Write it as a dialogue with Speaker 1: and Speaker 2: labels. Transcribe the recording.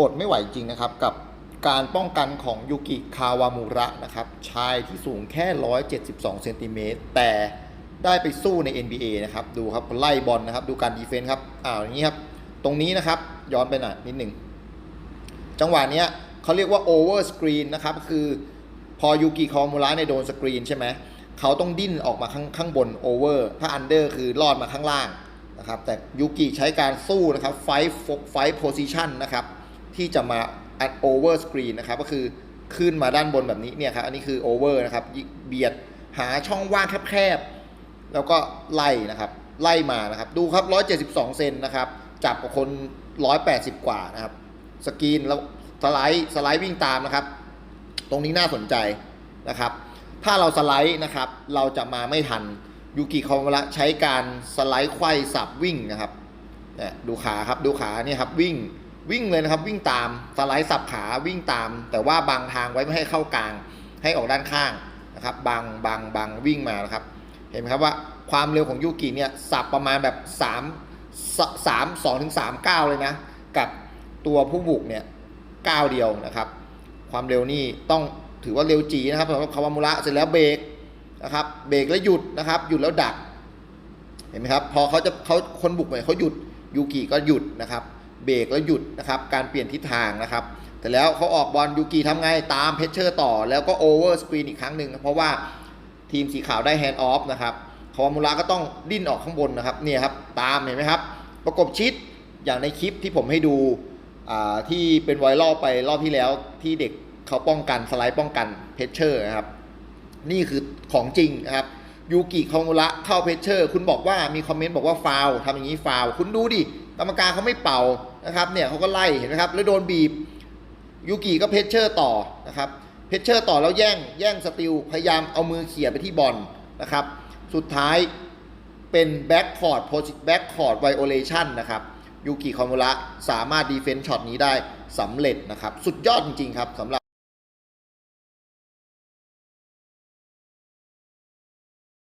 Speaker 1: อดไม่ไหวจริงนะครับ กับการป้องกันของยูกิคาวามูระนะครับ ชายที่สูงแค่ 172 เซนติเมตรแต่ได้ไปสู้ใน NBA นะครับ ดูครับ ไล่บอลนะครับ ดูการดีเฟนส์ครับอ้าวอย่างนี้ครับ ตรงนี้นะครับ ย้อนไปหน่อยนิดหนึ่ง จังหวะนี้เขาเรียกว่าโอเวอร์สกรีนนะครับ คือพอยูกิคอมูระในโดนสกรีนใช่ไหม เขาต้องดิ้นออกมาข้างข้างบนโอเวอร์ ถ้าอันเดอร์คือลอดมาข้างล่างนะครับ แต่ยูกิใช้การสู้นะครับ ไฟไฟโพซิชันนะครับ ที่จะมาอัดโอเวอร์สกรีนนะครับก็คือขึ้นมาด้านบนแบบนี้เนี่ยครับอันนี้คือโอเวอร์นะครับเบียดหาช่องว่างแคบๆแล้วก็ไล่นะครับไล่มานะครับดูครับ 172 เซนนะครับจับกับคน 180 กว่านะครับสกรีนแล้วสไลด์สไลด์วิ่งตามนะครับ ตรงนี้น่าสนใจนะครับ ถ้าเราสไลด์นะครับเราจะมาไม่ทันยูกิคอมระใช้การสไลด์ไขว้สับวิ่งนะครับเนี่ยดูขาครับดูขาเนี่ยครับวิ่ง วิ่งเลยนะครับ วิ่งตามสไลด์สับขาวิ่งตาม แต่ว่าบางทางไว้ไม่ให้เข้ากลาง ให้ออกด้านข้างนะครับบางบางบางวิ่งมานะครับ เห็นไหมครับว่าความเร็วของยูกิเนี่ยสับประมาณแบบ 3 3 2ถึง3 9 เลยนะ กับตัวผู้บุกเนี่ยก้าเดียวนะครับ ความเร็วนี่ต้องถือว่าเร็วจีนะครับสำหรับคาวามุระเสร็จแล้วเบรกนะครับเบรกแล้วหยุดนะครับหยุดแล้วดัก เห็นไหมครับ พอเขาจะเขาคนบุกเนี่ยเขาหยุดยูกิก็หยุดนะครับ เบรกแล้วหยุดนะครับการเปลี่ยนทิศทางนะครับแต่แล้วเขาออกบอลยูกิทำไงตามเพชเชอร์ต่อ แล้วก็โอเวอร์สกรีนอีกครั้งหนึ่งเพราะว่าทีมสีขาวได้แฮนด์ออฟนะครับคาวามุระก็ต้องดิ้นออกข้างบนนะครับเนี่ยครับตามเห็นไหมครับ ประกบชิดอย่างในคลิปที่ผมให้ดูที่เป็นไวรัลไปรอบที่แล้วที่เด็กเขาป้องกันสไลด์ป้องกันเพชเชอร์นะครับนี่คือของจริงนะครับ ยูกิคองมุระเข้าเพชเชอร์ คุณบอกว่ามีคอมเมนต์บอกว่าฟาวทำอย่างนี้ฟาวคุณดูดิกรรมการเขาไม่เป่านะครับเนี่ยเขาก็ไล่เห็นไหมครับแล้วโดนบีบยูกิก็เพชเชอร์ต่อนะครับเพชเชอร์ต่อแล้วแย่งแย่งสติลพยายามเอามือเขี่ยไปที่บอลนะครับสุดท้ายเป็นแบ็กคอร์ดโพสิแบ็กคอร์ดไวโอเลชันนะครับยูกิคอมุระสามารถดีเฟนต์ช็อตนี้ได้สำเร็จนะครับ สุดยอดจริงๆครับสำหรับ